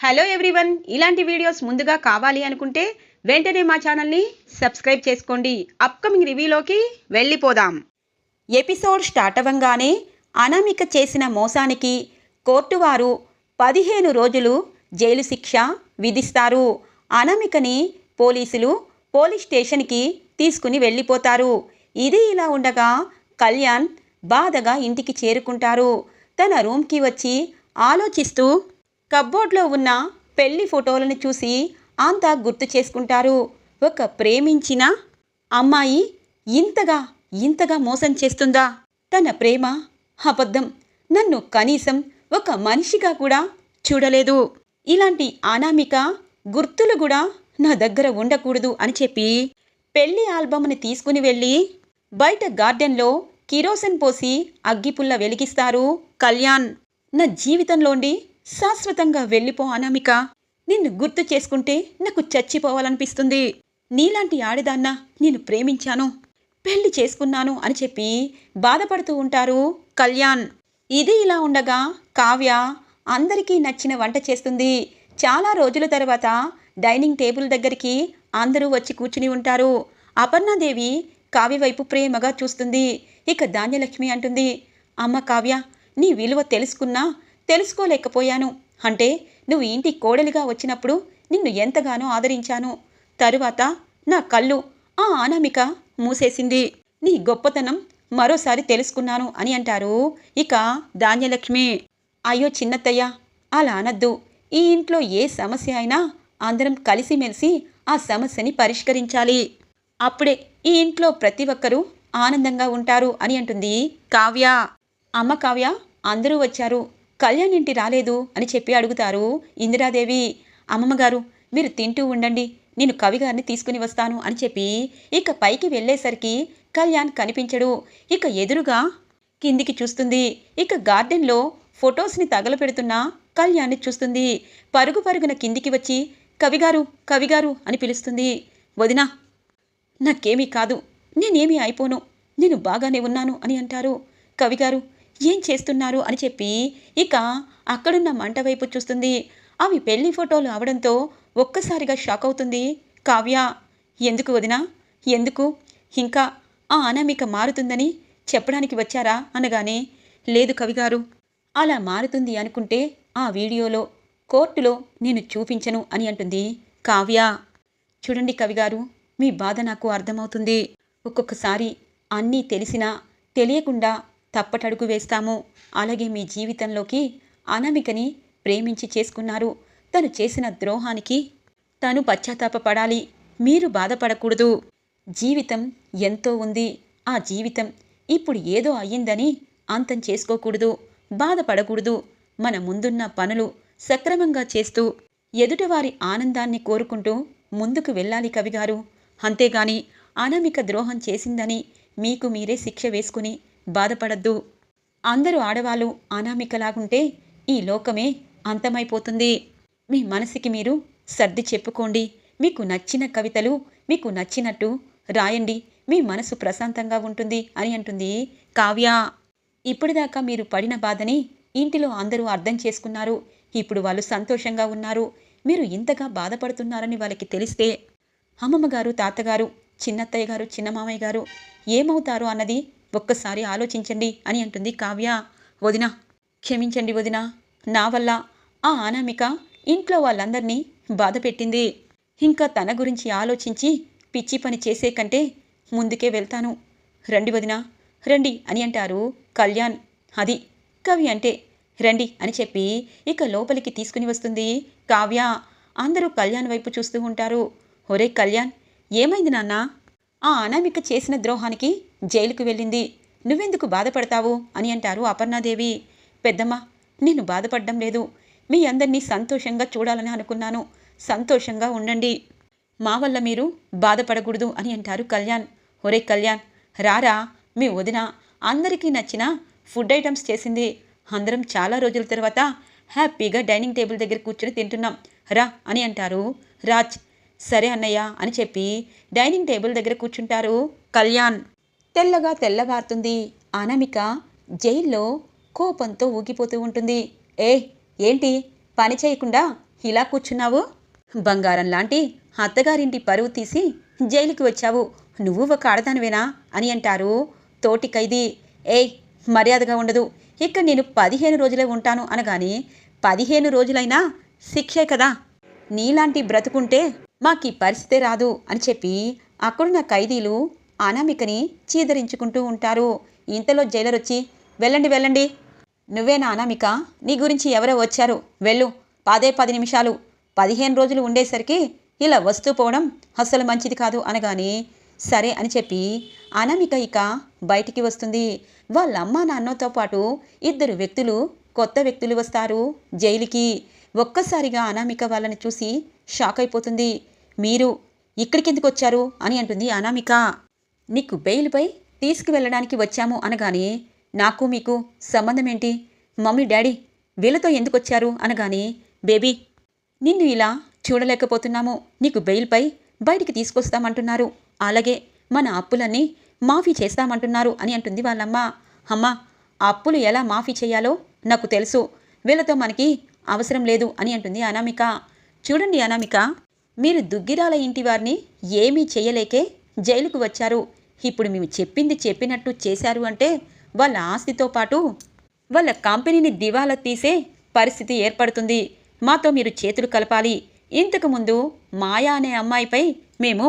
Hello everyone ఇలాంటి videos ముందుగా కావాలి అనుకుంటే వెంటనే మా ఛానల్ని సబ్స్క్రైబ్ చేసుకోండి. అప్కమింగ్ రివ్యూలోకి వెళ్ళిపోదాం. ఎపిసోడ్ స్టార్ట్ అవ్వంగానే అనామిక చేసిన మోసానికి కోర్టు వారు పదిహేను రోజులు జైలు శిక్ష విధిస్తారు. అనామికని పోలీసులు పోలీస్ స్టేషన్కి తీసుకుని వెళ్ళిపోతారు. ఇది ఇలా ఉండగా కళ్యాణ్ బాధగా ఇంటికి చేరుకుంటారు. తన రూమ్కి వచ్చి ఆలోచిస్తూ కబ్బోర్డ్లో ఉన్న పెళ్ళి ఫోటోలను చూసి అంతా గుర్తు చేసుకుంటారు. ఒక ప్రేమించిన అమ్మాయి ఇంతగా ఇంతగా మోసం చేస్తుందా? తన ప్రేమ అబద్ధం నన్ను కనీసం ఒక మనిషిగా కూడా చూడలేదు. ఇలాంటి అనామిక గుర్తులు కూడా నా దగ్గర ఉండకూడదు అని చెప్పి పెళ్ళి ఆల్బమ్ని తీసుకుని వెళ్ళి బయట గార్డెన్లో కిరోసిన్ పోసి అగ్గిపుల్ల వెలిగిస్తారు కళ్యాణ్. నా జీవితంలోండి శాశ్వతంగా వెళ్ళిపో అనామిక. నిన్ను గుర్తు చేసుకుంటే నాకు చచ్చిపోవాలనిపిస్తుంది. నీలాంటి ఆడదాన్న నేను ప్రేమించాను. పెళ్ళి చేసుకున్నాను అని చెప్పి బాధపడుతూ ఉంటారు కళ్యాణ్. ఇది ఇలా ఉండగా కావ్య అందరికీ నచ్చిన వంట చేస్తుంది. చాలా రోజుల తర్వాత డైనింగ్ టేబుల్ దగ్గరికి అందరూ వచ్చి కూర్చుని ఉంటారు. అపర్ణాదేవి కావ్య వైపు ప్రేమగా చూస్తుంది. ఇక ధాన్యలక్ష్మి అంటుంది అమ్మ కావ్య నీ విలువ తెలుసుకున్నా తెలుసుకోలేకపోయాను. అంటే నువ్వు ఇంటి కోడలిగా వచ్చినప్పుడు నిన్ను ఎంతగానో ఆదరించాను. తరువాత నా కళ్ళు ఆ అనామిక మూసేసింది. నీ గొప్పతనం మరోసారి తెలుసుకున్నాను అని అంటారు ఇక ధాన్యలక్ష్మి. అయ్యో చిన్నత్తయ్య అలా అనద్దు. ఈ ఇంట్లో ఏ సమస్య అయినా అందరం కలిసిమెలిసి ఆ సమస్యని పరిష్కరించాలి. అప్పుడే ఈ ఇంట్లో ప్రతి ఒక్కరూ ఆనందంగా ఉంటారు అని అంటుంది కావ్య. అమ్మ కావ్య అందరూ వచ్చారు. కళ్యాణ్ ఇంటి రాలేదు అని చెప్పి అడుగుతారు ఇందిరాదేవి. అమ్మమ్మగారు మీరు తింటూ ఉండండి నేను కవిగారిని తీసుకుని వస్తాను అని చెప్పి ఇక పైకి వెళ్ళేసరికి కళ్యాణ్ కనిపించడు. ఇక ఎదురుగా కిందికి చూస్తుంది. ఇక గార్డెన్లో ఫొటోస్ని తగలపెడుతున్న కళ్యాణ్ని చూస్తుంది. పరుగు పరుగున కిందికి వచ్చి కవిగారు కవిగారు అని పిలుస్తుంది. వదినా నాకేమీ కాదు నేనేమీ అయిపోను నేను బాగానే ఉన్నాను అని అంటారు. కవిగారు ఏం చేస్తున్నారు అని చెప్పి ఇక అక్కడున్న మంట వైపు చూస్తుంది. అవి పెళ్ళి ఫోటోలు అవడంతో ఒక్కసారిగా షాక్ అవుతుంది కావ్య. ఎందుకు వదినా? ఎందుకు? ఇంకా ఆ అనామిక మారుతుందని చెప్పడానికి వచ్చారా? అనగానే లేదు కవిగారు అలా మారుతుంది అనుకుంటే ఆ వీడియోలో కోర్టులో నేను చూపించను అని అంటుంది కావ్య. చూడండి కవిగారు మీ బాధ నాకు అర్థమవుతుంది. ఒక్కొక్కసారి అన్నీ తెలిసినా తెలియకుండా తప్పటడుగు వేస్తాము. అలాగే మీ జీవితంలోకి అనామికని ప్రేమించి చేసుకున్నారు. తను చేసిన ద్రోహానికి తను పశ్చాత్తాపపడాలి. మీరు బాధపడకూడదు. జీవితం ఎంతో ఉంది. ఆ జీవితం ఇప్పుడు ఏదో అయ్యిందని అంతం చేసుకోకూడదు. బాధపడకూడదు. మన ముందున్న పనులు సక్రమంగా చేస్తూ ఎదుటివారి ఆనందాన్ని కోరుకుంటూ ముందుకు వెళ్ళాలి కవిగారు. అంతేగాని అనామిక ద్రోహం చేసిందని మీకు మీరే శిక్ష వేసుకుని బాధపడద్దు. అందరూ ఆడవాళ్ళు అనామికలాగుంటే ఈ లోకమే అంతమైపోతుంది. మీ మనసుకి మీరు సర్ది చెప్పుకోండి. మీకు నచ్చిన కవితలు మీకు నచ్చినట్టు రాయండి. మీ మనసు ప్రశాంతంగా ఉంటుంది అని అంటుంది కావ్య. ఇప్పటిదాకా మీరు పడిన బాధని ఇంటిలో అందరూ అర్థం చేసుకున్నారు. ఇప్పుడు వాళ్ళు సంతోషంగా ఉన్నారు. మీరు ఇంతగా బాధపడుతున్నారని వాళ్ళకి తెలిస్తే అమ్మమ్మగారు తాతగారు చిన్నత్తయ్య గారు చిన్న మామయ్య గారు ఏమవుతారు అన్నది ఒక్కసారి ఆలోచించండి అని అంటుంది కావ్య. వదిన క్షమించండి వదిన. నా వల్ల ఆ అనామిక ఇంట్లో వాళ్ళందరినీ బాధ పెట్టింది. ఇంకా తన గురించి ఆలోచించి పిచ్చి పని చేసే కంటే ముందుకే వెళ్తాను. రండి వదిన రండి అని అంటారు కళ్యాణ్. అది కవి అంటే రండి అని చెప్పి ఇక లోపలికి తీసుకుని వస్తుంది కావ్య. అందరూ కళ్యాణ్ వైపు చూస్తూ ఉంటారు. ఒరే కళ్యాణ్ ఏమైంది నాన్నా? ఆ అనామిక చేసిన ద్రోహానికి జైలుకు వెళ్ళింది. నువ్వెందుకు బాధపడతావు? అని అంటారు అపర్ణాదేవి. పెద్దమ్మ నేను బాధపడడం లేదు. మీ అందరినీ సంతోషంగా చూడాలని అనుకున్నాను. సంతోషంగా ఉండండి. మా వల్ల మీరు బాధపడకూడదు అని అంటారు కళ్యాణ్. ఒరే కళ్యాణ్ రారా? మీ వదిన అందరికీ నచ్చిన ఫుడ్ ఐటమ్స్ చేసింది. అందరం చాలా రోజుల తర్వాత హ్యాపీగా డైనింగ్ టేబుల్ దగ్గర కూర్చొని తింటున్నాం. రా అని అంటారు రాజ్. సరే అన్నయ్య అని చెప్పి డైనింగ్ టేబుల్ దగ్గర కూర్చుంటారు కళ్యాణ్. తెల్లగా తెల్లవారుతుంది. అనామిక జైల్లో కోపంతో ఊగిపోతూ ఉంటుంది. ఏ ఏంటి? పని చేయకుండా ఇలా కూర్చున్నావు? బంగారం లాంటి అత్తగారింటి పరువు తీసి జైలుకి వచ్చావు. నువ్వు ఒక ఆడదానివేనా అని అంటారు తోటి ఖైదీ. ఏయ్ మర్యాదగా ఉండదు. ఇక్కడ నేను పదిహేను రోజులే ఉంటాను అనగాని పదిహేను రోజులైనా శిక్షే కదా. నీలాంటి బ్రతుకుంటే మాకీ పరిస్థితి రాదు అని చెప్పి అక్కడున్న ఖైదీలు అనామికని చీదరించుకుంటూ ఉంటారు. ఇంతలో జైలర్ వచ్చి వెళ్ళండి వెళ్ళండి. నువ్వేనా అనామిక? నీ గురించి ఎవరో వచ్చారు. వెళ్ళు. పదే పది నిమిషాలు. పదిహేను రోజులు ఉండేసరికి ఇలా వస్తూ పోవడం అస్సలు మంచిది కాదు అనగానే సరే అని చెప్పి అనామిక ఇక బయటికి వస్తుంది. వాళ్ళ అమ్మ నాన్నతో పాటు ఇద్దరు వ్యక్తులు కొత్త వ్యక్తులు వస్తారు జైలుకి. ఒక్కసారిగా అనామిక వాళ్ళని చూసి షాక్ అయిపోతుంది మీరు ఇక్కడికి ఎందుకు వచ్చారు అని అంటుంది అనామిక. నీకు బెయిల్పై తీసుకువెళ్ళడానికి వచ్చాము అనగానే నాకు మీకు సంబంధం ఏంటి మమ్మీ డాడీ వీళ్ళతో ఎందుకు వచ్చారు అనగానే బేబీ నిన్ను ఇలా చూడలేకపోతున్నాము. నీకు బెయిల్పై బయటికి తీసుకొస్తామంటున్నారు. అలాగే మన అప్పులన్నీ మాఫీ చేస్తామంటున్నారు అని అంటుంది వాళ్ళమ్మ. అమ్మ అప్పులు ఎలా మాఫీ చేయాలో నాకు తెలుసు. వీళ్ళతో మనకి అవసరం లేదు అని అంటుంది అనామిక. చూడండి అనామిక మీరు దుగ్గిరాల ఇంటి వారిని ఏమీ చేయలేకే జైలుకు వచ్చారు. ఇప్పుడు మేము చెప్పింది చెప్పినట్టు చేశారు అంటే వాళ్ళ ఆస్తితో పాటు వాళ్ళ కంపెనీని దివాలా తీసే పరిస్థితి ఏర్పడుతుంది. మాతో మీరు చేతులు కలపాలి. ఇంతకుముందు మాయా అనే అమ్మాయిపై మేము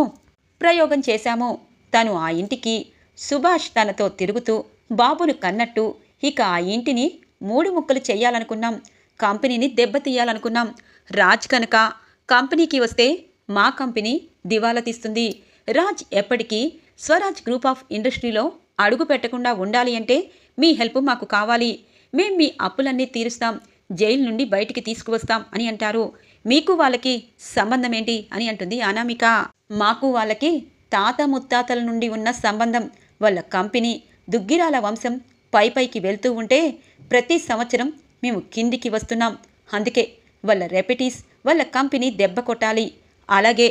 ప్రయోగం చేశాము. తను ఆ ఇంటికి సుభాష్ తనతో తిరుగుతూ బాబును కన్నట్టు ఇక ఆ ఇంటిని మూడు ముక్కలు చేయాలనుకున్నాం. కంపెనీని దెబ్బతీయాలనుకున్నాం. రాజ్ కనుక కంపెనీకి వస్తే మా కంపెనీ దివాలా తీస్తుంది. రాజ్ ఎప్పటికీ స్వరాజ్ గ్రూప్ ఆఫ్ ఇండస్ట్రీలో అడుగు పెట్టకుండా ఉండాలి అంటే మీ హెల్ప్ మాకు కావాలి. మేం మీ అప్పులన్నీ తీరుస్తాం. జైలు నుండి బయటికి తీసుకువస్తాం అని అంటారు. మీకు వాళ్ళకి సంబంధం ఏంటి అని అంటుంది అనామిక. మాకు వాళ్ళకి తాత ముత్తాతల నుండి ఉన్న సంబంధం వాళ్ళ కంపెనీ దుగ్గిరాల వంశం పై పైకి వెళ్తూ ఉంటే ప్రతి సంవత్సరం మేము కిందికి వస్తున్నాం. అందుకే వాళ్ళ రెపిటీస్ వాళ్ళ కంపెనీ దెబ్బ కొట్టాలి. అలాగే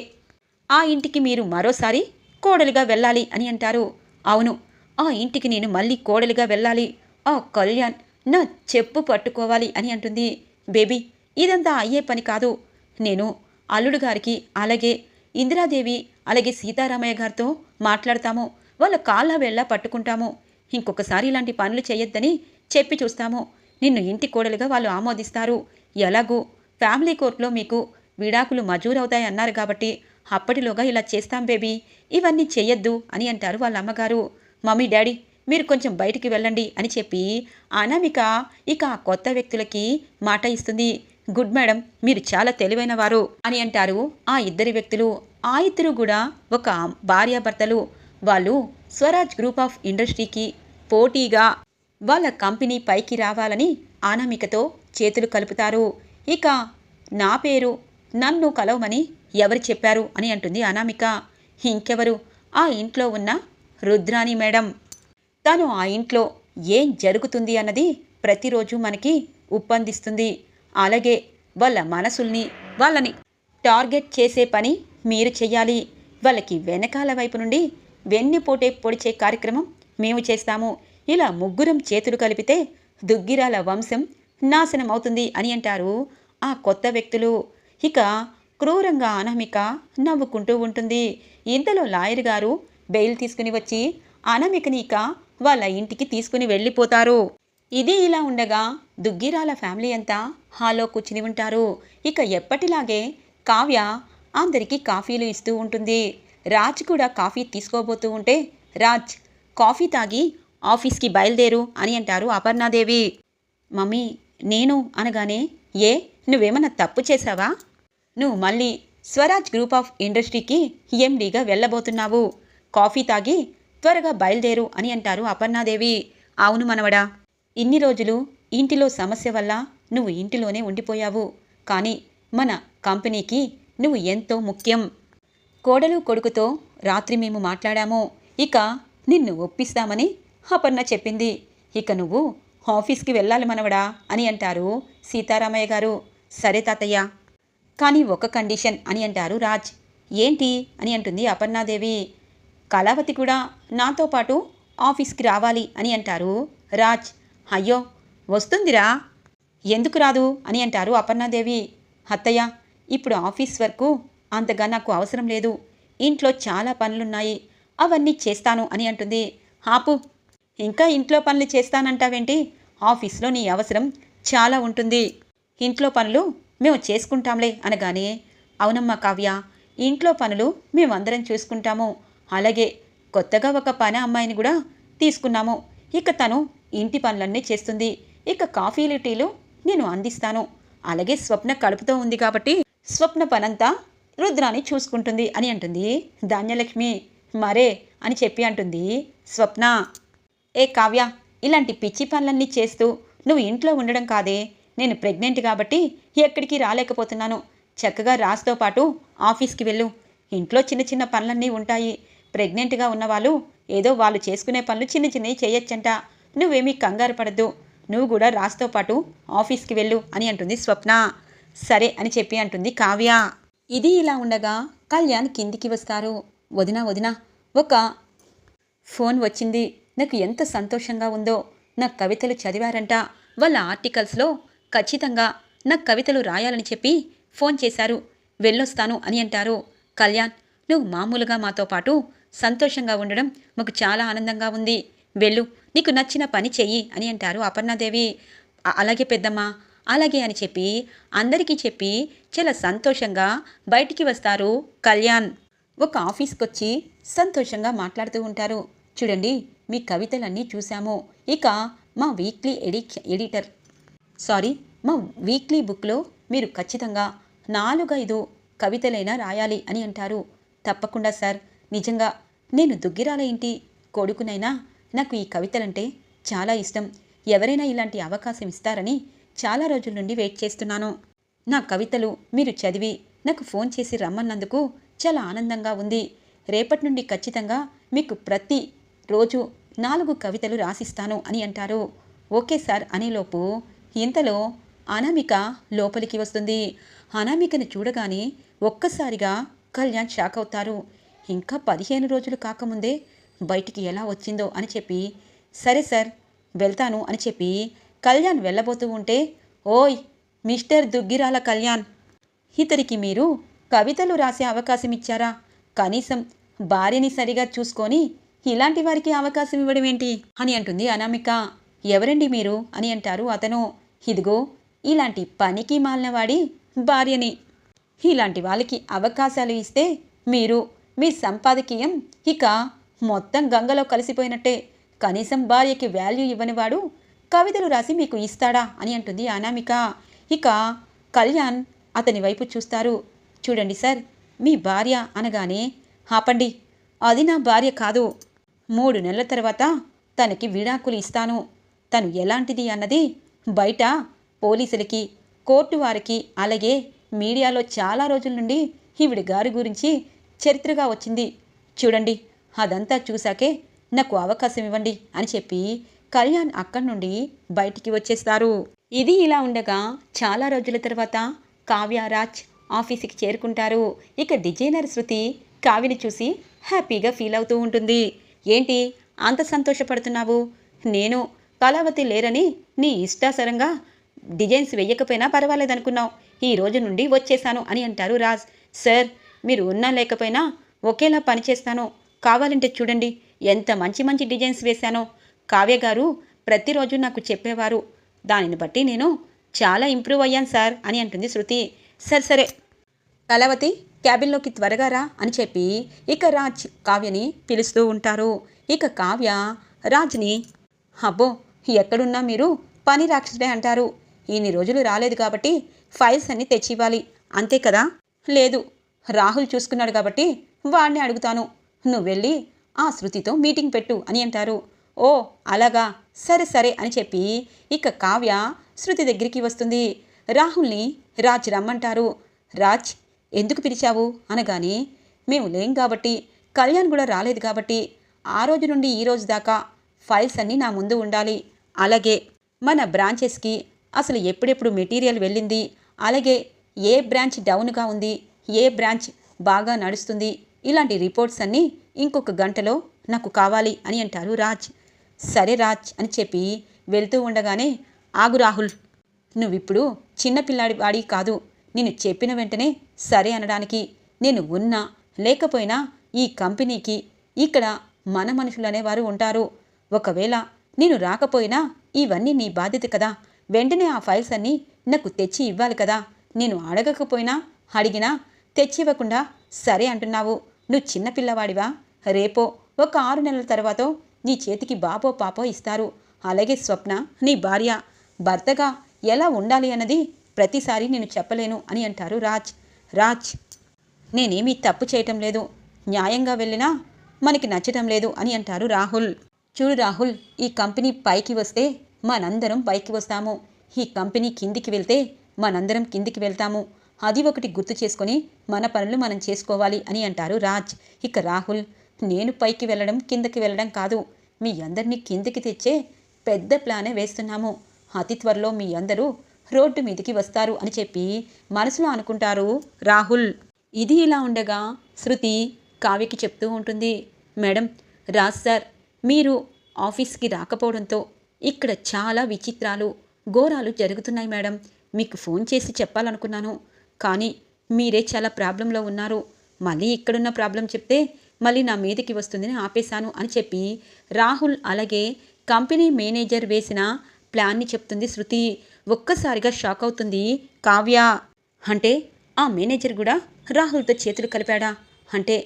ఆ ఇంటికి మీరు మరోసారి కోడలిగా వెళ్ళాలి అని అంటారు. అవును ఆ ఇంటికి నేను మళ్ళీ కోడలిగా వెళ్ళాలి. ఆ కళ్యాణ్ నా చెప్పు పట్టుకోవాలి అని అంటుంది. బేబీ ఇదంతా అయ్యే పని కాదు. నేను అల్లుడు గారికి అలాగే ఇందిరాదేవి అలాగే సీతారామయ్య గారితో మాట్లాడతాము. వాళ్ళ కాళ్ళ వేళ్ళ పట్టుకుంటాము. ఇంకొకసారి ఇలాంటి పనులు చేయొద్దని చెప్పి చూస్తాము. నిన్ను ఇంటి కోడలుగా వాళ్ళు ఆమోదిస్తారు. ఎలాగూ ఫ్యామిలీ కోర్టులో మీకు విడాకులు మజూరవుతాయి అన్నారు కాబట్టి అప్పటిలోగా ఇలా చేస్తాం బేబీ ఇవన్నీ చెయ్యొద్దు అని అంటారు వాళ్ళ అమ్మగారు మమ్మీ డాడీ మీరు కొంచెం బయటికి వెళ్ళండి అని చెప్పి అనామిక ఇక ఆ కొత్త వ్యక్తులకి మాట ఇస్తుంది. గుడ్ మేడం మీరు చాలా తెలివైన వారు అని అంటారు ఆ ఇద్దరు వ్యక్తులు. ఆ ఇద్దరు కూడా ఒక భార్యాభర్తలు. వాళ్ళు స్వరాజ్ గ్రూప్ ఆఫ్ ఇండస్ట్రీకి పోటీగా వాళ్ళ కంపెనీ పైకి రావాలని అనామికతో చేతులు కలుపుతారు. ఇక నా పేరు నన్ను కలవమని ఎవరు చెప్పారు అని అంటుంది అనామిక. ఇంకెవరు? ఆ ఇంట్లో ఉన్న రుద్రాణి మేడం. తను ఆ ఇంట్లో ఏం జరుగుతుంది అన్నది ప్రతిరోజు మనకి ఉప్పందిస్తుంది. అలాగే వాళ్ళ మనసుల్ని వాళ్ళని టార్గెట్ చేసే పని మీరు చెయ్యాలి. వాళ్ళకి వెనకాల వైపు నుండి వెన్నుపోటే పొడిచే కార్యక్రమం మేము చేస్తాము. ఇలా ముగ్గురం చేతులు కలిపితే దుగ్గిరాల వంశం నాశనం అవుతుంది అని అంటారు ఆ కొత్త వ్యక్తులు. ఇక క్రూరంగా అనామిక నవ్వుకుంటూ ఉంటుంది. ఇంతలో లాయర్ గారు బెయిల్ తీసుకుని వచ్చి అనామికని ఇక వాళ్ళ ఇంటికి తీసుకుని వెళ్ళిపోతారు. ఇది ఇలా ఉండగా దుగ్గిరాల ఫ్యామిలీ అంతా హాలో కూర్చుని ఉంటారు. ఇక ఎప్పటిలాగే కావ్య అందరికీ కాఫీలు ఇస్తూ ఉంటుంది. రాజ్ కూడా కాఫీ తీసుకోబోతూ ఉంటే రాజ్ కాఫీ తాగి ఆఫీస్కి బయలుదేరు అని అంటారు అపర్ణాదేవి. మమ్మీ నేను అనగానే ఏ? నువ్వేమన్నా తప్పు చేశావా? నువ్వు మళ్ళీ స్వరాజ్ గ్రూప్ ఆఫ్ ఇండస్ట్రీకి ఎండీగా వెళ్ళబోతున్నావు. కాఫీ తాగి త్వరగా బయలుదేరు అని అంటారు అపర్ణాదేవి. అవును మనవడా ఇన్ని రోజులు ఇంటిలో సమస్య వల్ల నువ్వు ఇంటిలోనే ఉండిపోయావు. కానీ మన కంపెనీకి నువ్వు ఎంతో ముఖ్యం. కోడలు కొడుకుతో రాత్రి మేము మాట్లాడాము. ఇక నిన్ను ఒప్పిస్తామని అపర్ణ చెప్పింది. ఇక నువ్వు ఆఫీస్కి వెళ్ళాలి మనవడా అని అంటారు సీతారామయ్య గారు. సరే తాతయ్య. కానీ ఒక కండిషన్ అని అంటారు రాజ్. ఏంటి అని అంటుంది అపర్ణాదేవి. కళావతి కూడా నాతో పాటు ఆఫీస్కి రావాలి అని అంటారు రాజ్. అయ్యో వస్తుందిరా. ఎందుకు రాదు అని అంటారు అపర్ణాదేవి. అత్తయ్య ఇప్పుడు ఆఫీస్ వరకు అంతగా నాకు అవసరం లేదు. ఇంట్లో చాలా పనులున్నాయి. అవన్నీ చేస్తాను అని అంటుంది. ఆపు. ఇంకా ఇంట్లో పనులు చేస్తానంటావేంటి? ఆఫీస్లో నీ అవసరం చాలా ఉంటుంది. ఇంట్లో పనులు మేము చేసుకుంటాంలే అనగానే అవునమ్మా కావ్య ఇంట్లో పనులు మేమందరం చూసుకుంటాము. అలాగే కొత్తగా ఒక పని అమ్మాయిని కూడా తీసుకున్నాము. ఇక తను ఇంటి పనులన్నీ చేస్తుంది. ఇక కాఫీలు టీలు నేను అందిస్తాను. అలాగే స్వప్న కడుపుతో ఉంది కాబట్టి స్వప్న పనంతా రుద్రాని చూసుకుంటుంది అని అంటుంది. ధాన్యలక్ష్మి మరే అని చెప్పి అంటుంది స్వప్న. ఏ కావ్య ఇలాంటి పిచ్చి పనులన్నీ చేస్తూ నువ్వు ఇంట్లో ఉండడం కాదే? నేను ప్రెగ్నెంట్ కాబట్టి ఎక్కడికి రాలేకపోతున్నాను. చక్కగా రాజ్తో పాటు ఆఫీస్కి వెళ్ళు. ఇంట్లో చిన్న చిన్న పనులన్నీ ఉంటాయి. ప్రెగ్నెంట్గా ఉన్నవాళ్ళు ఏదో వాళ్ళు చేసుకునే పనులు చిన్న చిన్నవి చేయొచ్చంట. నువ్వేమీ కంగారు పడద్దు. నువ్వు కూడా రాజ్తో పాటు ఆఫీస్కి వెళ్ళు అని అంటుంది స్వప్న. సరే అని చెప్పి అంటుంది కావ్య. ఇది ఇలా ఉండగా కళ్యాణ్ కిందికి వస్తారు. వదినా వదినా ఒక ఫోన్ వచ్చింది. నాకు ఎంత సంతోషంగా ఉందో. నా కవితలు చదివారంట. వాళ్ళ ఆర్టికల్స్లో ఖచ్చితంగా నా కవితలు రాయాలని చెప్పి ఫోన్ చేశారు. వెళ్ళొస్తాను అని అంటారు. కళ్యాణ్ నువ్వు మామూలుగా మాతో పాటు సంతోషంగా ఉండడం మాకు చాలా ఆనందంగా ఉంది. వెళ్ళు నీకు నచ్చిన పని చెయ్యి అని అంటారు అపర్ణాదేవి. అలాగే పెద్దమ్మ అలాగే అని చెప్పి అందరికీ చెప్పి చాలా సంతోషంగా బయటికి వస్తారు కళ్యాణ్. ఒక ఆఫీస్కి వచ్చి సంతోషంగా మాట్లాడుతూ ఉంటారు. చూడండి మీ కవితలన్నీ చూశాము. ఇక మా వీక్లీ ఎడి ఎడిటర్ సారీ మా వీక్లీ బుక్లో మీరు ఖచ్చితంగా నాలుగైదు కవితలైనా రాయాలి అని అంటారు. తప్పకుండా సార్. నిజంగా నేను దుగ్గిరాల ఇంటి కొడుకునైనా నాకు ఈ కవితలంటే చాలా ఇష్టం. ఎవరైనా ఇలాంటి అవకాశం ఇస్తారని చాలా రోజుల నుండి వెయిట్ చేస్తున్నాను. నా కవితలు మీరు చదివి నాకు ఫోన్ చేసి రమ్మన్నందుకు చాలా ఆనందంగా ఉంది. రేపటి నుండి ఖచ్చితంగా మీకు ప్రతి రోజు నాలుగు కవితలు రాసిస్తాను అని అంటారు. ఓకే సార్ అనేలోపు ఇంతలో అనామిక లోపలికి వస్తుంది. అనామికను చూడగానే ఒక్కసారిగా కళ్యాణ్ షాక్ అవుతారు. ఇంకా పదిహేను రోజులు కాకముందే బయటికి ఎలా వచ్చిందో అని చెప్పి సరే సార్ వెళ్తాను అని చెప్పి కళ్యాణ్ వెళ్ళబోతూ ఉంటే ఓయ్ మిస్టర్ దుగ్గిరాల కళ్యాణ్ ఇతనికి మీరు కవితలు రాసే అవకాశం ఇచ్చారా? కనీసం భార్యని సరిగా చూసుకొని ఇలాంటి వారికి అవకాశం ఇవ్వడం ఏంటి అని అంటుంది అనామిక. ఎవరండి మీరు? అని అంటారు అతను. ఇదిగో ఇలాంటి పనికి మాలినవాడి భార్యని. ఇలాంటి వాళ్ళకి అవకాశాలు ఇస్తే మీరు మీ సంపాదకీయం ఇక మొత్తం గంగలో కలిసిపోయినట్టే. కనీసం భార్యకి వాల్యూ ఇవ్వనివాడు కవితలు రాసి మీకు ఇస్తాడా? అని అంటుంది అనామిక. ఇక కళ్యాణ్ అతని వైపు చూస్తారు. చూడండి సార్ మీ భార్య అనగానే ఆపండి అది నా భార్య కాదు. మూడు నెలల తర్వాత తనకి విడాకులు ఇస్తాను. తను ఎలాంటిది అన్నది బయట పోలీసులకి కోర్టు వారికి అలాగే మీడియాలో చాలా రోజుల నుండి ఈవిడ గారి గురించి చరిత్రగా వచ్చింది. చూడండి అదంతా చూశాకే నాకు అవకాశం ఇవ్వండి అని చెప్పి కళ్యాణ్ అక్కడి నుండి బయటికి వచ్చేస్తారు. ఇది ఇలా ఉండగా చాలా రోజుల తర్వాత కావ్యరాజ్ ఆఫీస్కి చేరుకుంటారు. ఇక డిజైనర్ శృతి కావ్యని చూసి హ్యాపీగా ఫీల్ అవుతూ ఉంటుంది. ఏంటి అంత సంతోషపడుతున్నావు? నేను కళావతి లేరని నీ ఇష్టాసరంగా డిజైన్స్ వెయ్యకపోయినా పర్వాలేదనుకున్నావు. ఈ రోజు నుండి వచ్చేసాను అని అంటారు రాజ్. సార్ మీరు ఉన్నా లేకపోయినా ఒకేలా పనిచేస్తాను కావాలంటే చూడండి ఎంత మంచి మంచి డిజైన్స్ వేశానో. కావ్య గారు ప్రతిరోజు నాకు చెప్పేవారు. దానిని బట్టి నేను చాలా ఇంప్రూవ్ అయ్యాను సార్ అని అంటుంది శృతి. సరే సరే. కళావతి క్యాబిన్లోకి త్వరగా రా అని చెప్పి ఇక రాజ్ కావ్యని పిలుస్తూ ఉంటారు. ఇక కావ్య రాజ్ని అబ్బో ఎక్కడున్నా మీరు పని రాక్షసుడే అంటారు. ఇన్ని రోజులు రాలేదు కాబట్టి ఫైల్స్ అన్ని తెచ్చివ్వాలి. అంతే కదా? లేదు. రాహుల్ చూసుకున్నాడు కాబట్టి వాడిని అడుగుతాను. నువ్వు వెళ్ళి ఆ శృతితో మీటింగ్ పెట్టు అని అంటారు. ఓ అలాగా? సరే సరే అని చెప్పి ఇక కావ్య శృతి దగ్గరికి వస్తుంది. రాహుల్ని రాజ్ రమ్మంటారు. రాజ్ ఎందుకు పిలిచావు? అనగానే మేము లేం కాబట్టి కళ్యాణ్ కూడా రాలేదు కాబట్టి ఆ రోజు నుండి ఈ రోజు దాకా ఫైల్స్ అన్నీ నా ముందు ఉండాలి. అలాగే మన బ్రాంచెస్కి అసలు ఎప్పుడెప్పుడు మెటీరియల్ వెళ్ళింది అలాగే ఏ బ్రాంచ్ డౌన్గా ఉంది ఏ బ్రాంచ్ బాగా నడుస్తుంది ఇలాంటి రిపోర్ట్స్ అన్నీ ఇంకొక గంటలో నాకు కావాలి అని అంటారు రాజ్. సరే రాజ్ అని చెప్పి వెళ్తూ ఉండగానే ఆగు రాహుల్ నువ్విప్పుడు చిన్నపిల్లాడి వాడి కాదు. నేను చెప్పిన వెంటనే సరే అనడానికి నేను ఉన్నా లేకపోయినా ఈ కంపెనీకి ఇక్కడ మన మనుషులు అనేవారు ఉంటారు. ఒకవేళ నేను రాకపోయినా ఇవన్నీ నీ బాధ్యత కదా. వెంటనే ఆ ఫైల్స్ అన్నీ నాకు తెచ్చి ఇవ్వాలి కదా. నేను అడగకపోయినా అడిగినా తెచ్చి ఇవ్వకుండా సరే అంటున్నావు. నువ్వు చిన్నపిల్లవాడివా రేపో ఒక ఆరు నెలల తర్వాత నీ చేతికి బాపో పాపో ఇస్తారు. అలాగే స్వప్న నీ భార్య భర్తగా ఎలా ఉండాలి అన్నది ప్రతిసారి నేను చెప్పలేను అని అంటారు రాజ్. రాజ్ నేనేమీ తప్పు చేయటం లేదు. న్యాయంగా వెళ్ళినా మనకి నచ్చటం లేదు అని అంటారు రాహుల్. చూడు రాహుల్ ఈ కంపెనీ పైకి వస్తే మనందరం పైకి వస్తాము. ఈ కంపెనీ కిందికి వెళ్తే మనందరం కిందికి వెళ్తాము. అది ఒకటి గుర్తు చేసుకొని మన పనులు మనం చేసుకోవాలి అని అంటారు రాజ్. ఇక రాహుల్ నేను పైకి వెళ్ళడం కిందకి వెళ్ళడం కాదు. మీ అందరినీ కిందికి తెచ్చే పెద్ద ప్లానే వేస్తున్నాము. అతి త్వరలో మీ అందరూ రోడ్డు మీదకి వస్తారు అని చెప్పి మనసులో అనుకుంటారు రాహుల్. ఇది ఇలా ఉండగా శృతి కావ్యకి చెప్తూ ఉంటుంది. మేడం రాజ్ సార్ మీరు ఆఫీస్కి రాకపోవడంతో ఇక్కడ చాలా విచిత్రాలు ఘోరాలు జరుగుతున్నాయి మేడం. మీకు ఫోన్ చేసి చెప్పాలనుకున్నాను. కానీ మీరే చాలా ప్రాబ్లంలో ఉన్నారు. మళ్ళీ ఇక్కడున్న ప్రాబ్లం చెప్తే మళ్ళీ నా మీదకి వస్తుందని ఆపేశాను అని చెప్పి రాహుల్ అలాగే కంపెనీ మేనేజర్ వేసిన ప్లాన్ని చెప్తుంది శృతి. ఒక్కసారిగా షాక్ అవుతుంది కావ్య. అంటే ఆ మేనేజర్ కూడా రాహుల్తో చేతులు కలిపాడా? అంటే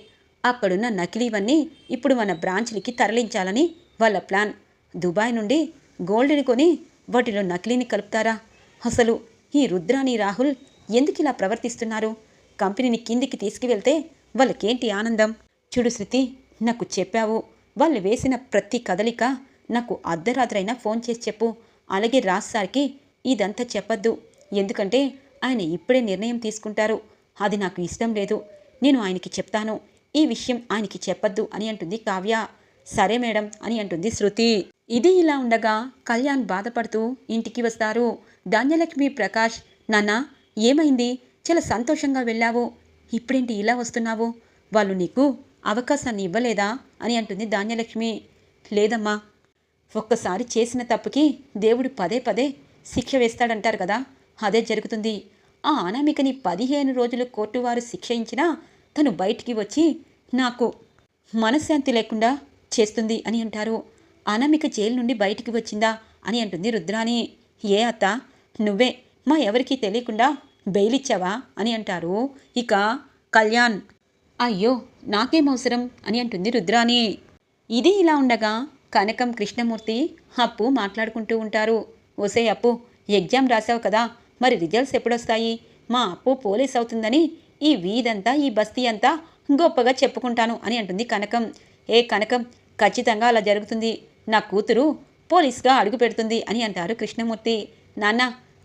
అక్కడున్న నకిలీవన్నీ ఇప్పుడు మన బ్రాంచ్లకి తరలించాలని వాళ్ళ ప్లాన్. దుబాయ్ నుండి గోల్డ్ని కొని వాటిలో నకిలీని కలుపుతారా? అసలు ఈ రుద్రాని రాహుల్ ఎందుకు ఇలా ప్రవర్తిస్తున్నారు? కంపెనీని కిందికి తీసుకువెళ్తే వాళ్ళకేంటి ఆనందం? చూడు శృతి నాకు చెప్పావు. వాళ్ళు వేసిన ప్రతి కదలిక నాకు అర్ధరాత్రైనా ఫోన్ చేసి చెప్పు. అలాగే రాజ్ సార్కి ఇదంతా చెప్పొద్దు. ఎందుకంటే ఆయన ఇప్పుడే నిర్ణయం తీసుకుంటారు. అది నాకు ఇష్టం లేదు. నేను ఆయనకి చెప్తాను. ఈ విషయం ఆయనకి చెప్పద్దు అని అంటుంది కావ్య. సరే మేడం అని అంటుంది శృతి. ఇది ఇలా ఉండగా కళ్యాణ్ బాధపడుతూ ఇంటికి వస్తారు. ధాన్యలక్ష్మి ప్రకాష్ నాన్న ఏమైంది? చాలా సంతోషంగా వెళ్ళావు. ఇప్పుడేంటి ఇలా వస్తున్నావు? వాళ్ళు నీకు అవకాశాన్ని ఇవ్వలేదా? అని అంటుంది ధాన్యలక్ష్మి. లేదమ్మా ఒక్కసారి చేసిన తప్పుకి దేవుడు పదే పదే శిక్ష వేస్తాడంటారు కదా. అదే జరుగుతుంది. ఆ అనామికని పదిహేను రోజులు కోర్టు వారు శిక్ష తను బయటికి వచ్చి నాకు మనశ్శాంతి లేకుండా చేస్తుంది అని అంటారు. అనామిక జైలు నుండి బయటికి వచ్చిందా అని అంటుంది రుద్రాని ఏ అత్త నువ్వే మా ఎవరికీ తెలియకుండా బెయిల్ ఇచ్చావా అని అంటారు. ఇక కళ్యాణ్. అయ్యో నాకేం అవసరం అని అంటుంది రుద్రాని ఇది ఇలా ఉండగా కనకం కృష్ణమూర్తి అప్పు మాట్లాడుకుంటూ ఉంటారు. ఒసే అప్పు ఎగ్జామ్ రాసావు కదా మరి రిజల్ట్స్ ఎప్పుడొస్తాయి? మా అప్పు పోలీస్ అవుతుందని ఈ వీధంతా ఈ బస్తీ అంతా గొప్పగా చెప్పుకుంటాను అని అంటుంది కనకం. ఏ కనకం ఖచ్చితంగా అలా జరుగుతుంది. నా కూతురు పోలీస్గా అడుగు పెడుతుంది అని అంటారు కృష్ణమూర్తి. నాన్న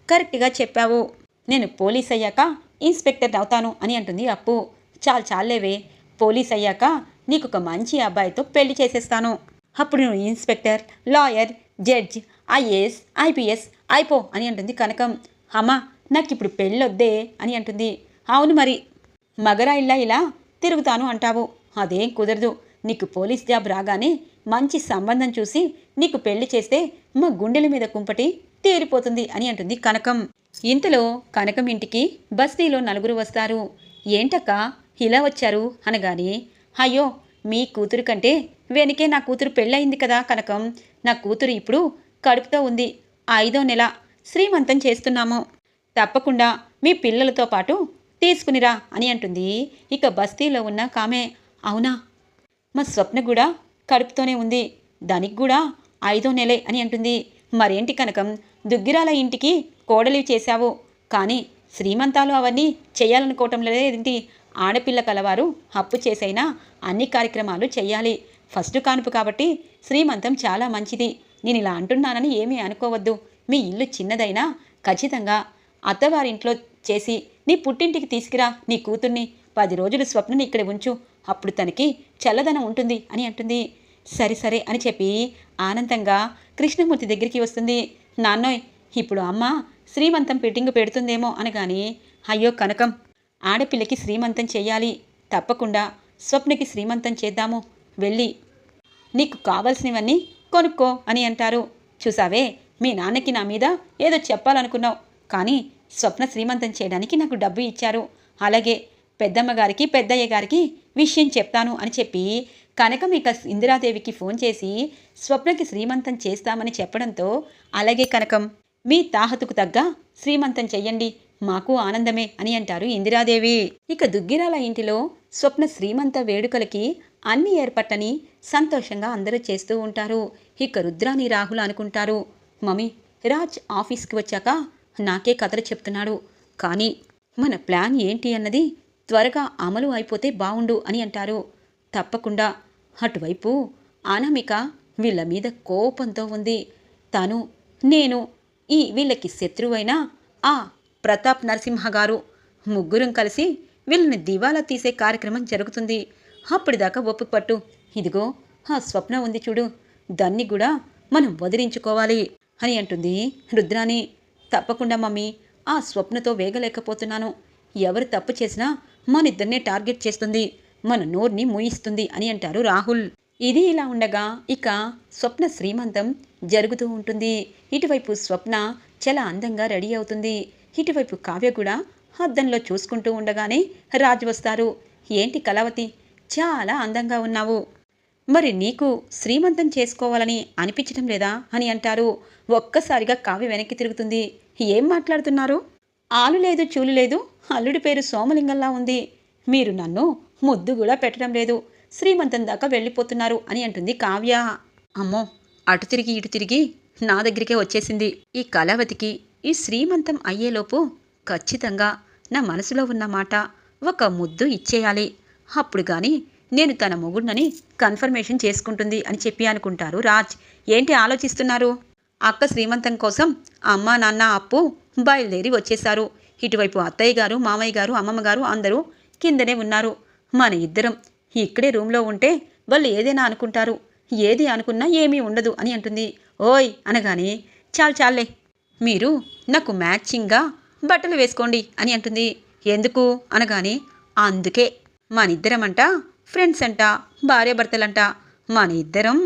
కరెక్ట్గా చెప్పావు. నేను పోలీస్ అయ్యాక ఇన్స్పెక్టర్ అవుతాను అని అంటుంది అప్పు. చాలు చాలేవే పోలీస్ అయ్యాక నీకు ఒక మంచి అబ్బాయితో పెళ్ళి చేసేస్తాను. అప్పుడు నువ్వు inspector lawyer judge IAS IPS అయిపో అని అంటుంది కనకం. అమ్మ నాకు ఇప్పుడు పెళ్ళొద్దే అని అంటుంది. అవును మరి. మగరా ఇల్లా ఇలా తిరుగుతాను అంటావు. అదేం కుదరదు. నీకు పోలీస్ జాబ్ రాగానే మంచి సంబంధం చూసి నీకు పెళ్ళి చేస్తే మా గుండెల మీద కుంపటి తీరిపోతుంది అని అంటుంది కనకం. ఇంతలో కనకం ఇంటికి బస్తీలో నలుగురు వస్తారు. ఏంటక్క? ఇలా వచ్చారు? అనగానే అయ్యో మీ కూతురు కంటే వెనకే నా కూతురు పెళ్ళయింది కదా కనకం. నా కూతురు ఇప్పుడు కడుపుతో ఉంది. ఐదో నెల శ్రీమంతం చేస్తున్నాము. తప్పకుండా మీ పిల్లలతో పాటు తీసుకునిరా అని అంటుంది. ఇక బస్తీలో ఉన్న కామె అవునా? మా స్వప్న కూడా కడుపుతోనే ఉంది. దానికి కూడా ఐదో నెలే అని అంటుంది. మరేంటి కనకం దుగ్గిరాల ఇంటికి కోడలి చేశావు. కానీ శ్రీమంతాలు అవన్నీ చేయాలనుకోవటం లేదేంటి ఆడపిల్ల కలవారు అప్పు చేసైనా అన్ని కార్యక్రమాలు చేయాలి. ఫస్ట్ కానుపు కాబట్టి శ్రీమంతం చాలా మంచిది. నేను ఇలా అంటున్నానని ఏమీ అనుకోవద్దు. మీ ఇల్లు చిన్నదైనా ఖచ్చితంగా అత్తవారింట్లో చేసి నీ పుట్టింటికి తీసుకురా నీ కూతుర్ని. పది రోజులు స్వప్నని ఇక్కడ ఉంచు. అప్పుడు తనకి చల్లదనం ఉంటుంది అని అంటుంది. సరే సరే అని చెప్పి ఆనందంగా కృష్ణమూర్తి దగ్గరికి వస్తుంది. నాన్నోయ్ ఇప్పుడు అమ్మ శ్రీమంతం ఫిట్టింగ్ పెడుతుందేమో అనగాని అయ్యో కనకం ఆడపిల్లకి శ్రీమంతం చేయాలి. తప్పకుండా స్వప్నకి శ్రీమంతం చేద్దాము. వెళ్ళి నీకు కావలసినవన్నీ కొనుక్కో అని అంటారు. చూసావే మీ నాన్నకి నా మీద ఏదో చెప్పాలనుకున్నావు. కానీ స్వప్న శ్రీమంతం చేయడానికి నాకు డబ్బు ఇచ్చారు. అలాగే పెద్దమ్మ గారికి పెద్దయ్య గారికి విషయం చెప్తాను అని చెప్పి కనకం ఇక ఇందిరాదేవికి ఫోన్ చేసి స్వప్నకి శ్రీమంతం చేస్తామని చెప్పడంతో అలాగే కనకం మీ తాహతుకు తగ్గ శ్రీమంతం చెయ్యండి. మాకు ఆనందమే అని అంటారు ఇందిరాదేవి. ఇక దుగ్గిరాల ఇంటిలో స్వప్న శ్రీమంత వేడుకలకి అన్ని ఏర్పట్టని సంతోషంగా అందరూ చేస్తూ ఉంటారు. ఇక రుద్రాని రాహులు అనుకుంటారు. మమ్మీ రాజ్ ఆఫీస్కి వచ్చాక నాకే కథలు చెప్తున్నాడు. కానీ మన ప్లాన్ ఏంటి అన్నది త్వరగా అమలు అయిపోతే బావుండు అని అంటారు. తప్పకుండా. అటువైపు అనామిక వీళ్ళ మీద కోపంతో ఉంది. తను నేను ఈ వీళ్ళకి శత్రువైన ఆ ప్రతాప్ నరసింహ గారు ముగ్గురం కలిసి వీళ్ళని దివాలా తీసే కార్యక్రమం జరుగుతుంది. అప్పటిదాకా ఒప్పుపట్టు ఇదిగో ఆ స్వప్న ఉంది చూడు. దాన్ని కూడా మనం వదిలించుకోవాలి అని అంటుంది రుద్రాణి. తప్పకుండా మమ్మీ. ఆ స్వప్నతో వేగలేకపోతున్నాను. ఎవరు తప్పు చేసినా మనిద్దరినే టార్గెట్ చేస్తుంది. మన నోర్ని మూయిస్తుంది అని అంటారు రాహుల్. ఇది ఇలా ఉండగా ఇక స్వప్న శ్రీమంతం జరుగుతూ ఉంటుంది. ఇటువైపు స్వప్న చాలా అందంగా రెడీ అవుతుంది. ఇటువైపు కావ్య కూడా అద్దంలో చూసుకుంటూ ఉండగానే రాజు వస్తారు. ఏంటి కళావతి? చాలా అందంగా ఉన్నావు. మరి నీకు శ్రీమంతం చేసుకోవాలని అనిపించడం లేదా అని అంటారు. ఒక్కసారిగా కావ్య వెనక్కి తిరుగుతుంది. ఏం మాట్లాడుతున్నారు? ఆలు లేదు చూలు లేదు అల్లుడి పేరు సోమలింగంలా ఉంది. మీరు నన్ను ముద్దు కూడా పెట్టడం లేదు. శ్రీమంతం దాకా వెళ్ళిపోతున్నారు అని అంటుంది కావ్య. అమ్మో అటు తిరిగి ఇటు తిరిగి నా దగ్గరికే వచ్చేసింది. ఈ కళావతికి ఈ శ్రీమంతం అయ్యేలోపు ఖచ్చితంగా నా మనసులో ఉన్న మాట ఒక ముద్దు ఇచ్చేయాలి. అప్పుడు కానీ నేను తన మొగుడినని కన్ఫర్మేషన్ చేసుకుంటుంది అని చెప్పి అనుకుంటారు రాజ్. ఏంటి ఆలోచిస్తున్నారు? అక్క శ్రీమంతం కోసం అమ్మ నాన్న అప్పు బయలుదేరి వచ్చేశారు. ఇటువైపు అత్తయ్య గారు మామయ్య గారు అమ్మమ్మ గారు అందరూ కిందనే ఉన్నారు. మన ఇద్దరం ఇక్కడే రూమ్లో ఉంటే వాళ్ళు ఏదైనా అనుకుంటారు. ఏది అనుకున్నా ఏమీ ఉండదు అని అంటుంది. ఓయ్ అనగానే చాలు చాలే మీరు నాకు మ్యాచింగ్గా బట్టలు వేసుకోండి అని అంటుంది. ఎందుకు? అనగానే అందుకే. మనిద్దరమంట ఫ్రెండ్స్ అంట భార్యాభర్తలంట మన ఇద్దరం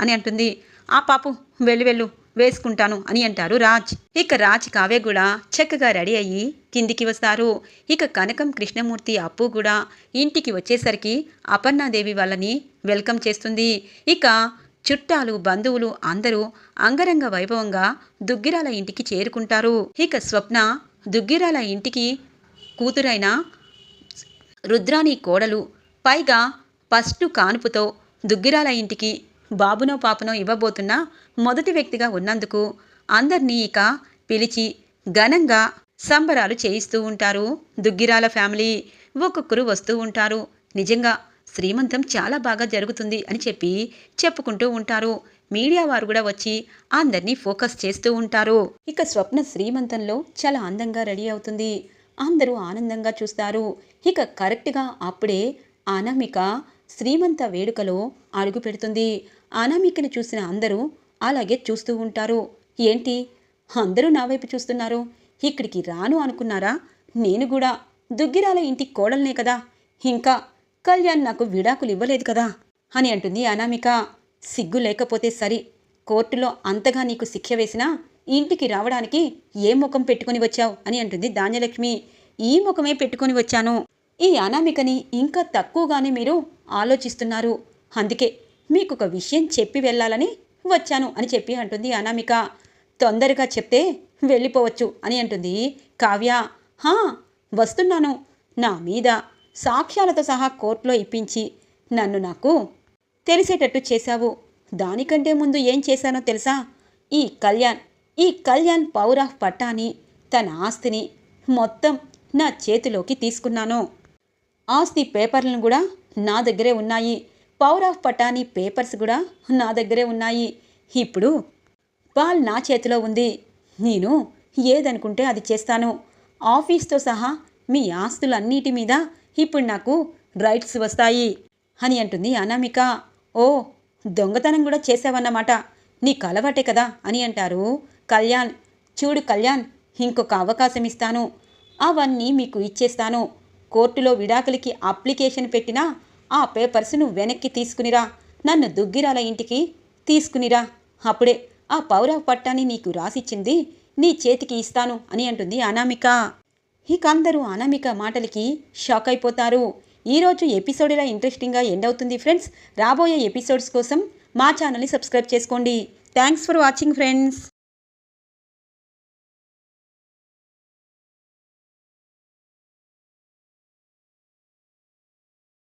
అని అంటుంది. ఆ పాపు వెళ్ళు వెళ్ళు వేసుకుంటాను అని అంటారు రాజ్. ఇక రాజ్ కావ్య కూడా చక్కగా రెడీ అయ్యి కిందికి వస్తారు. ఇక కనకం కృష్ణమూర్తి అప్పు కూడా ఇంటికి వచ్చేసరికి అపర్ణాదేవి వాళ్ళని వెల్కమ్ చేస్తుంది. ఇక చుట్టాలు బంధువులు అందరూ అంగరంగ వైభవంగా దుగ్గిరాల ఇంటికి చేరుకుంటారు. ఇక స్వప్న దుగ్గిరాల ఇంటికి కూతురైన రుద్రాని కోడలు పైగా ఫస్ట్ కానుపుతో దుగ్గిరాల ఇంటికి బాబునో పాపనో ఇవ్వబోతున్న మొదటి వ్యక్తిగా ఉన్నందుకు అందర్నీ ఇక పిలిచి ఘనంగా సంబరాలు చేయిస్తూ ఉంటారు. దుగ్గిరాల ఫ్యామిలీ ఒక్కొక్కరు వస్తూ ఉంటారు. నిజంగా శ్రీమంతం చాలా బాగా జరుగుతుంది అని చెప్పి చెప్పుకుంటూ ఉంటారు. మీడియా వారు కూడా వచ్చి అందరినీ ఫోకస్ చేస్తూ ఉంటారు. ఇక స్వప్న శ్రీమంతంలో చాలా అందంగా రెడీ అవుతుంది. అందరూ ఆనందంగా చూస్తారు. ఇక కరెక్ట్గా అప్పుడే అనామిక శ్రీమంత వేడుకలో అడుగు పెడుతుంది. అనామికను చూసిన అందరూ అలాగే చూస్తూ ఉంటారు. ఏంటి? అందరూ నా వైపు చూస్తున్నారు. ఇక్కడికి రాను అనుకున్నారా? నేను కూడా. దుగ్గిరాల ఇంటి కోడల్నే కదా. ఇంకా కళ్యాణ్ నాకు విడాకులు ఇవ్వలేదు కదా అని అంటుంది అనామిక. సిగ్గు లేకపోతే సరి. కోర్టులో అంతగా నీకు శిక్ష వేసినా ఇంటికి రావడానికి ఏ ముఖం పెట్టుకుని వచ్చావు అని అంటుంది ధాన్యలక్ష్మి. ఈ ముఖమే పెట్టుకొని వచ్చాను. ఈ అనామికని ఇంకా తక్కువగానే మీరు ఆలోచిస్తున్నారు. అందుకే మీకు ఒక విషయం చెప్పి వెళ్ళాలని వచ్చాను అని చెప్పి అంటుంది అనామిక. తొందరగా చెప్తే వెళ్ళిపోవచ్చు అని అంటుంది కావ్య. హా వస్తున్నాను. నా మీద సాక్ష్యాలతో సహా కోర్టులో ఇప్పించి నన్ను నాకు తెలిసేటట్టు చేశావు. దానికంటే ముందు ఏం చేశానో తెలుసా? ఈ కళ్యాణ్ ఈ కళ్యాణ్ పవర్ ఆఫ్ పట్టాని తన ఆస్తిని మొత్తం నా చేతిలోకి తీసుకున్నాను. ఆస్తి పేపర్లను కూడా నా దగ్గరే ఉన్నాయి. పవర్ ఆఫ్ పటానీ పేపర్స్ కూడా నా దగ్గరే ఉన్నాయి. ఇప్పుడు బాల్ నా చేతిలో ఉంది. నేను ఏదనుకుంటే అది చేస్తాను. ఆఫీస్తో సహా మీ ఆస్తులన్నిటి మీద ఇప్పుడు నాకు రైట్స్ వస్తాయి అని అంటుంది అనామిక. ఓ దొంగతనం కూడా చేసావన్నమాట. నీకు అలవాటే కదా అని అంటారు కళ్యాణ్. చూడు కళ్యాణ్ ఇంకొక అవకాశం ఇస్తాను. అవన్నీ మీకు ఇచ్చేస్తాను. కోర్టులో విడాకులకి అప్లికేషన్ పెట్టినా ఆ పేపర్స్ను వెనక్కి తీసుకునిరా. నన్ను దుగ్గిరాల ఇంటికి తీసుకునిరా. అప్పుడే ఆ పౌర పట్టాన్ని నీకు రాసిచ్చింది నీ చేతికి ఇస్తాను అని అంటుంది అనామిక. ఇక అందరూ అనామిక మాటలకి షాక్ అయిపోతారు. ఈరోజు ఎపిసోడ్ ఇలా ఇంట్రెస్టింగ్గా ఎండ్ అవుతుంది ఫ్రెండ్స్. రాబోయే ఎపిసోడ్స్ కోసం మా ఛానల్ని సబ్స్క్రైబ్ చేసుకోండి. Thanks for watching friends.